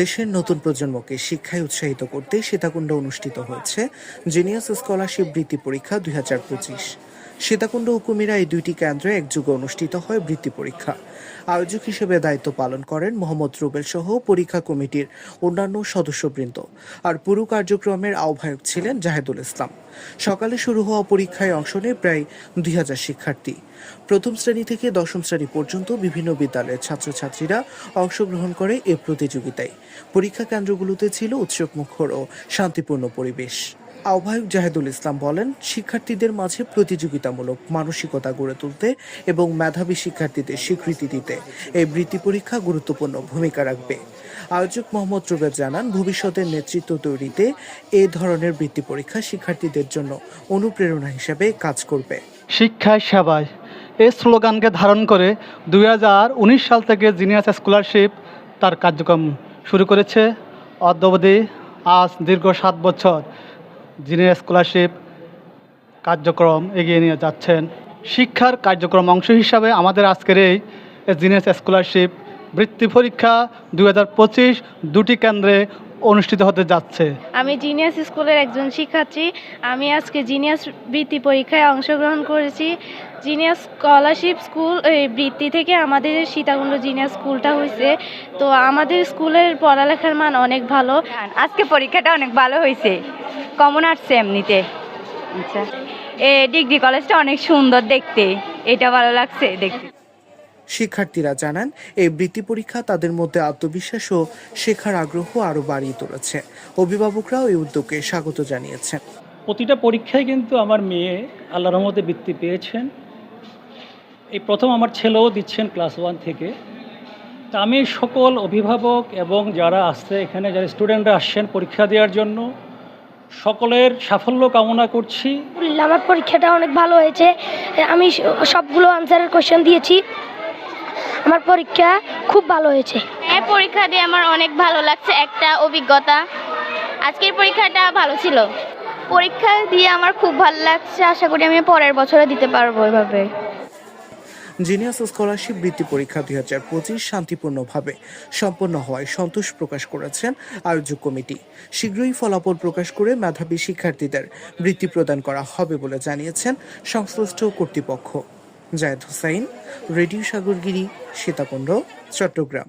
দেশের নতুন প্রজন্মকে শিক্ষায় উৎসাহিত করতে সীতাকুণ্ড অনুষ্ঠিত হয়েছে জিনিয়াস স্কলারশিপ বৃত্তি পরীক্ষা দুই হাজার পঁচিশ। সীতাকুণ্ড ও কুমিরা এই দুইটি কেন্দ্রে একযোগে অনুষ্ঠিত হয় বৃত্তি পরীক্ষা। আয়োজক হিসেবে দায়িত্ব পালন করেন মোহাম্মদ রুবেল সহ পরীক্ষা কমিটির অন্যান্য সদস্যবৃন্দ আর পুরো কার্যক্রমের আহ্বায়ক ছিলেন জাহেদুল ইসলাম। সকালে শুরু হওয়া পরীক্ষায় অংশ নেয় প্রায় দুই হাজার শিক্ষার্থী। প্রথম শ্রেণি থেকে দশম শ্রেণি পর্যন্ত বিভিন্ন বিদ্যালয়ের ছাত্রছাত্রীরা অংশগ্রহণ করে এ প্রতিযোগিতায়। পরীক্ষা কেন্দ্রগুলোতে ছিল উৎসব মুখর ও শান্তিপূর্ণ পরিবেশ। আহ্বায়ক জাহেদুল ইসলাম বলেন, শিক্ষার্থীদের মাঝে প্রতিযোগিতামূলক মানসিকতা গড়ে তুলতে এবং মেধাবী শিক্ষার্থীদের স্বীকৃতি দিতে এই বৃত্তি পরীক্ষা গুরুত্বপূর্ণ ভূমিকা রাখবে। আয়োজক মোহাম্মদ রুবেদ জানান, ভবিষ্যতের নেতৃত্ব তৈরিতে এ ধরনের বৃত্তি পরীক্ষা শিক্ষার্থীদের জন্য অনুপ্রেরণা হিসেবে কাজ করবে। শিক্ষায় সেবায়। এই স্লোগানকে ধারণ করে দুই হাজার উনিশ সাল থেকে জিনিয়াস স্কলারশিপ তার কার্যক্রম শুরু করেছে। অদ্যাবধি আজ দীর্ঘ সাত বছর জিনিয়াস স্কলারশিপ কার্যক্রম এগিয়ে নিয়ে যাচ্ছেন শিক্ষার কার্যক্রম অংশ হিসাবে আমাদের আজকের এই জিনিয়াস স্কলারশিপ বৃত্তি পরীক্ষা দুই হাজার পঁচিশ দুটি কেন্দ্রে অনুষ্ঠিত হতে যাচ্ছে। আমি জিনিয়াস স্কুলের একজন শিক্ষার্থী। আমি আজকে জিনিয়াস বৃত্তি পরীক্ষায় অংশগ্রহণ করেছি। জিনিয়াস স্কলারশিপ স্কুল এই বৃত্তি থেকে আমাদের সীতাকুণ্ড জিনিয়াস স্কুলটা হয়েছে। তো আমাদের স্কুলের পড়ালেখার মান অনেক ভালো। আজকে পরীক্ষাটা অনেক ভালো হয়েছে। কমন আর্টস এমনিতে। আচ্ছা। এ ডিগ্রি কলেজটা অনেক সুন্দর দেখতে। এটা ভালো লাগছে দেখতে। শিক্ষার্থীরা জানান এই বৃত্তি পরীক্ষা তাদের মধ্যে আত্মবিশ্বাস ও শেখার আগ্রহ আরও বাড়িয়ে তুলেছে। অভিভাবকরাও এই উদ্যোগকে স্বাগত জানিয়েছেন। প্রতিটা পরীক্ষায় কিন্তু আমার মেয়ে আল্লাহ রহমতে বৃত্তি পেয়েছেন। এই প্রথম আমার ছেলেও দিচ্ছেন ক্লাস ওয়ান থেকে। তা আমি সকল অভিভাবক এবং যারা আসছে এখানে যারা স্টুডেন্টরা আসছেন পরীক্ষা দেওয়ার জন্য সকলের সাফল্য কামনা করছি। আমার পরীক্ষাটা অনেক ভালো হয়েছে। আমি সবগুলো আনসারের কোশ্চেন দিয়েছি। আমার পরীক্ষা খুব ভালো হয়েছে। হ্যাঁ পরীক্ষা দিয়ে আমার অনেক ভালো লাগছে একটা অভিজ্ঞতা। আজকের পরীক্ষাটা ভালো ছিল। পরীক্ষা দিয়ে আমার খুব ভালো লাগছে। আশা করি আমি পরের বছরে দিতে পারব এভাবে। জিনিয়াস স্কলারশিপ বৃত্তি পরীক্ষা দুই হাজার পঁচিশ শান্তিপূর্ণভাবে সম্পন্ন হওয়ায় সন্তোষ প্রকাশ করেছেন আয়োজক কমিটি। শীঘ্রই ফলাফল প্রকাশ করে মেধাবী শিক্ষার্থীদের বৃত্তি প্রদান করা হবে বলে জানিয়েছেন সংশ্লিষ্ট কর্তৃপক্ষ। জায়েদ হুসাইন, রেডিও সাগরগিরি, সীতাকুণ্ড, চট্টগ্রাম।